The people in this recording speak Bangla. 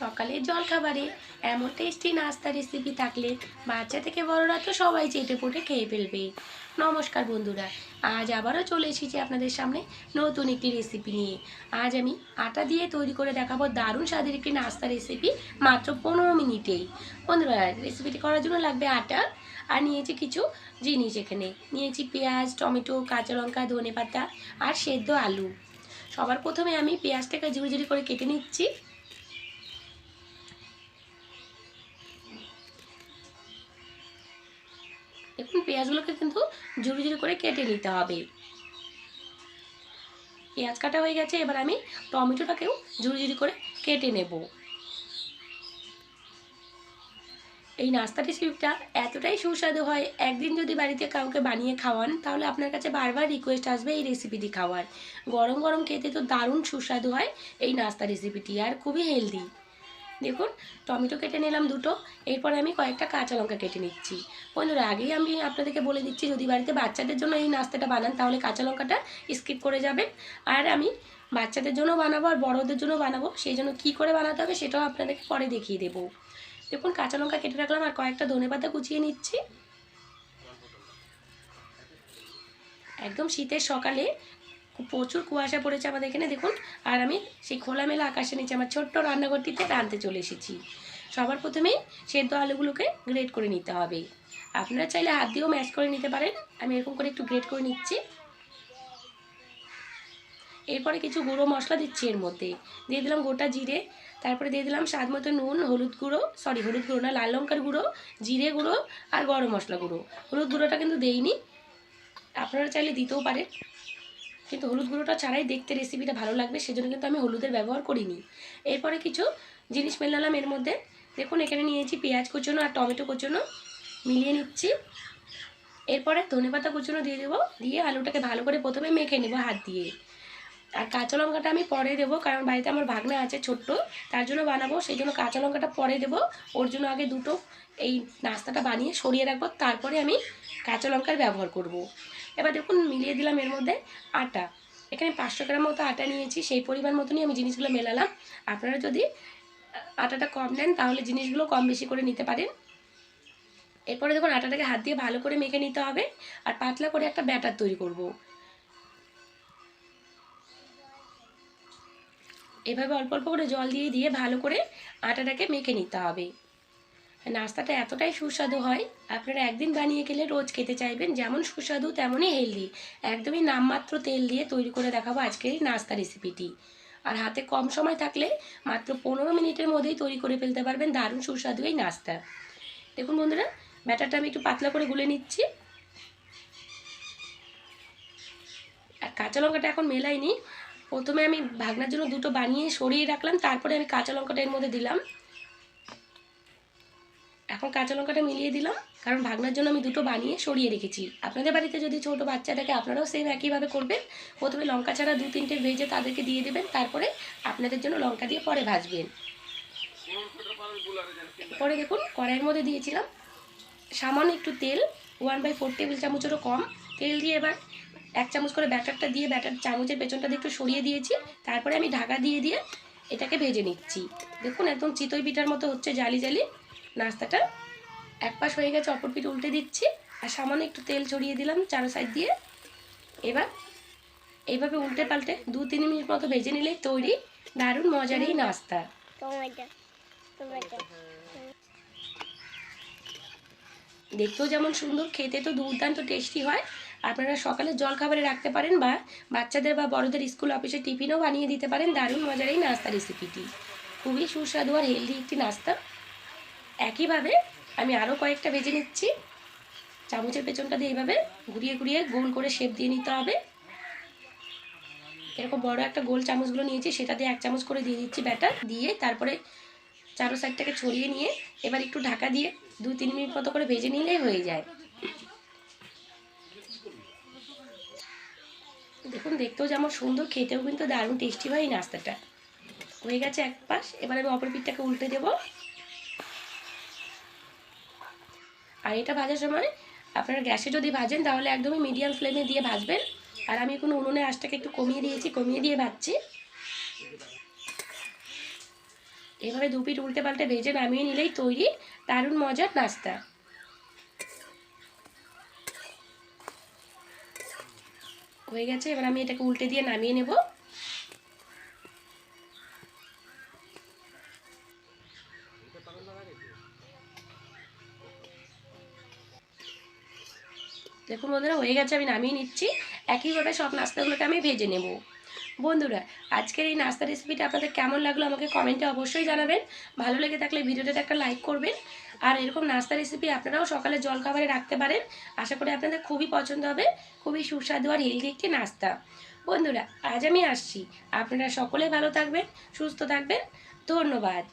সকালের জলখাবারে এমন টেস্টি নাস্তা রেসিপি থাকলে বাচ্চা থেকে বড়রা তো সবাই চেটে পুটে খেয়ে ফেলবে। নমস্কার বন্ধুরা, আজ আবারও চলে এসেছি আপনাদের সামনে নতুন একটি রেসিপি নিয়ে। আজ আমি আটা দিয়ে তৈরি করে দেখাবো দারুণ স্বাদের একটি নাস্তা রেসিপি মাত্র পনেরো মিনিটেই। বন্ধুরা রেসিপিটি করার জন্য লাগবে আটা আর নিয়েছি কিছু জিনিস এখানে। নিয়েছি পেঁয়াজ, টমেটো, কাঁচা লঙ্কা ধনে পাতা আর সেদ্ধ আলু। সবার প্রথমে আমি পেঁয়াজটাকে ঝুড়ি ঝুড়ি করে কেটে নিচ্ছি। দেখুন পেঁয়াজগুলোকে কিন্তু ঝুড়ি ঝুড়ি করে কেটে নিতে হবে। পেঁয়াজ কাটা হয়ে গেছে, এবার আমি টমেটোটাকেও ঝুড়ি ঝুড়ি করে কেটে নেব। এই নাস্তা রেসিপিটা এতটাই সুস্বাদু হয়, একদিন যদি বাড়িতে কাউকে বানিয়ে খাওয়ান, তাহলে আপনার কাছে বারবার রিকোয়েস্ট আসবে এই রেসিপিটি খাওয়ার। গরম গরম খেতে তো দারুণ সুস্বাদু হয় এই নাস্তা রেসিপিটি আর খুবই হেলদি দেখুন, টমেটো কেটে নিলাম দুটো। এরপরে আমি কয়েকটা কাঁচা লঙ্কা কেটে নিচ্ছি। বন্ধুরা, আগেই আমি আপনাদেরকে বলে দিচ্ছি, যদি বাড়িতে বাচ্চাদের জন্য এই নাস্তাটা বানান, তাহলে কাঁচা লঙ্কাটা স্কিপ করে যাবেন। আর আমি বাচ্চাদের জন্য বানাবো আর বড়দের জন্য বানাবো, সেই জন্য কী করে বানাতে হবে সেটাও আপনাদেরকে পরে দেখিয়ে দেবো। দেখুন, কাঁচা লঙ্কা কেটে রাখলাম আর কয়েকটা ধনে পাতা কুচিয়ে নিচ্ছি। একদম শীতের সকালে প্রচুর কুয়াশা পড়েছে আমাদের এখানে, দেখুন। আর আমি সেই খোলামেলা আকাশের নিচে আমার ছোট্ট রান্নাঘরটিতে রাঁধতে চলে এসেছি। সবার প্রথমেই সেদ্ধ আলুগুলোকে গ্রেট করে নিতে হবে। আপনারা চাইলে হাত দিয়েও ম্যাশ করে নিতে পারেন। আমি এরকম করে একটু গ্রেট করে নিচ্ছি। এরপরে কিছু গুঁড়ো মশলা দিচ্ছি এর মধ্যে। দিয়ে দিলাম গোটা জিরে, তারপরে দিয়ে দিলাম স্বাদ মতো নুন, হলুদ গুঁড়ো সরি হলুদ গুঁড়ো না, লাল লঙ্কার গুঁড়ো, জিরে গুঁড়ো আর গরম মশলা গুঁড়ো। হলুদ গুঁড়োটা কিন্তু দেইনি। আপনারা চাইলে দিতেও পারেন। কিন্তু হলুদ গুঁড়োটা ছাড়াই দেখতে রেসিপিটা ভালো লাগবে, সেজন্য কিন্তু আমি হলুদের ব্যবহার করিনি। এরপরে কিছু জিনিস মেলালাম এর মধ্যে। দেখুন, এখানে নিয়েছি পেঁয়াজ কুচনো আর টমেটো কুচনো, মিলিয়ে নিচ্ছি। এরপরে ধনেপাতা কুচনো দিয়ে দেবো, দিয়ে আলুটাকে ভালো করে প্রথমে মেখে নেব হাত দিয়ে। আর কাঁচা লঙ্কাটা আমি পরে দেবো, কারণ বাড়িতে আমার ভাগনা আছে ছোট্ট, তার জন্য বানাবো। সেই জন্য কাঁচা লঙ্কাটা পরে দেবো, ওর জন্য আগে দুটো এই নাস্তাটা বানিয়ে সরিয়ে রাখব, তারপরে আমি কাঁচা লঙ্কার ব্যবহার করব। এবার দেখুন মিলিয়ে দিলাম এর মধ্যে আটা। এখানে পাঁচশো গ্রাম মতো আটা নিয়েছি, সেই পরিমাণ মতনই আমি জিনিসগুলো মেলালাম। আপনারা যদি আটাটা কম নেন তাহলে জিনিসগুলো কম বেশি করে নিতে পারেন। এরপরে দেখুন আটাটাকে হাত দিয়ে ভালো করে মেখে নিতে হবে আর পাতলা করে একটা ব্যাটার তৈরি করব। এভাবে অল্প অল্প করে জল দিয়ে দিয়ে ভালো করে আটাটাকে মেখে নিতে হবে। নাস্তাটা এতটাই সুস্বাদু হয়, আপনারা একদিন বানিয়ে খেলে রোজ খেতে চাইবেন, যেমন সুস্বাদু তেমনই হেলদি একদমই নামমাত্র তেল দিয়ে তৈরি করে দেখাবো আজকের এই নাস্তা রেসিপিটি আর হাতে কম সময় থাকলে মাত্র পনেরো মিনিটের মধ্যেই তৈরি করে ফেলতে পারবেন দারুণ সুস্বাদু এই নাস্তা। দেখুন বন্ধুরা, ব্যাটারটা আমি একটু পাতলা করে গুলে নিচ্ছি। আর কাঁচা লঙ্কাটা এখন মেলাইনি প্রথমে আমি ভাগনার জন্য দুটো বানিয়ে সরিয়ে রাখলাম, তারপরে আমি কাঁচা লঙ্কাটা এর মধ্যে দিলাম। কাঁচা লঙ্কাটা মিলিয়ে দিলাম। কারণ ভাগনার জন্য আমি দুটো বানিয়ে সরিয়ে রেখেছি। আপনাদের বাড়িতে যদি ছোট বাচ্চা থাকে আপনারাও সেম একইভাবে করবেন, প্রথমে লঙ্কা ছাড়া দু তিনটে ভেজে তাদেরকে দিয়ে দেবেন, তারপরে আপনাদের জন্য লঙ্কা দিয়ে পরে ভাজবেন। পরে দেখুন, কড়াইয়ের মধ্যে দিয়েছিলাম সামান্য একটু তেল ওয়ান বাই ফোর টেবিল চামচেরও কম। তেল দিয়ে এবার এক চামচ করে ব্যাটারটা দিয়ে ব্যাটার চামচের পেছনটা দিয়ে একটু সরিয়ে দিয়েছি। তারপরে আমি ঢাকা দিয়ে দিয়ে এটাকে ভেজে নিচ্ছি। দেখুন, একদম চিতই পিঠার মতো হচ্ছে, জালি জালি নাস্তাটা এক পাশ হয়ে গেছে অপর পিঠ উল্টে দিচ্ছি আর সামান্য একটু তেল ছড়িয়ে দিলাম চারো সাইড দিয়ে। এবার এইভাবে উল্টে পাল্টে দু তিন মিনিট মতো ভেজে নিলেই তৈরি দারুণ মজার এই নাস্তা। দেখতেও যেমন সুন্দর খেতে তো দুর্দান্ত টেস্টি হয়। আপনারা সকালে জল খাবারে রাখতে পারেন বা বাচ্চাদের বা বড়দের স্কুল অফিসে টিফিনও বানিয়ে দিতে পারেন দারুণ মজার এই নাস্তা রেসিপিটি। খুবই সুস্বাদু আর হেলদি একটি নাস্তা। একইভাবে আমি আরও কয়েকটা ভেজে নিচ্ছি। চামচের পেছনটা দিয়ে এইভাবে ঘুরিয়ে ঘুরিয়ে গোল করে শেপ দিয়ে নিতে হবে। এরকম বড় একটা গোল চামচগুলো নিয়েছি, সেটা দিয়ে এক চামচ করে দিয়ে দিচ্ছি ব্যাটার দিয়ে তারপরে চারো সাইডটাকে ছড়িয়ে নিয়ে এবার একটু ঢাকা দিয়ে দু তিন মিনিট মতো করে ভেজে নিলেই হয়ে যায়। দেখুন, দেখতেও যেমন সুন্দর, খেতেও কিন্তু দারুণ টেস্টি হয় এই নাস্তাটা। হয়ে গেছে এক পাশ, এবার আমি অপর পিঠটাকে উল্টে দেবো। আর এটা ভাজার সময় আপনারা গ্যাসে যদি ভাজেন, তাহলে একদমই মিডিয়াম ফ্লেমে দিয়ে ভাজবেন। আর আমি এখন উনুনে আঁচটাকে একটু কমিয়ে দিয়েছি, কমিয়ে দিয়ে ভাজছি। এভাবে দু পিঠ উল্টে পাল্টে ভেজে নামিয়ে নিলেই তৈরি দারুণ মজার নাস্তা। হয়ে গেছে, এবার আমি এটাকে উল্টে দিয়ে নামিয়ে নেব। দেখুন বন্ধুরা, হয়ে গেছে, আমি নামিয়ে নিচ্ছি। একইভাবে সব নাস্তাগুলোকে আমি ভেজে নেব। বন্ধুরা, আজকের এই নাস্তা রেসিপিটা আপনাদের কেমন লাগল আমাকে কমেন্টে অবশ্যই জানাবেন। ভালো লেগে থাকলে ভিডিওটাতে একটা লাইক করবেন। আর এরকম নাস্তা রেসিপি আপনারাও সকালে জলখাবারে রাখতে পারেন। আশা করি আপনাদের খুবই পছন্দ হবে। খুবই সুস্বাদু আর হেলদি একটি নাস্তা। বন্ধুরা, আজ আমি আসছি। আপনারা সকলে ভালো থাকবেন, সুস্থ থাকবেন। ধন্যবাদ।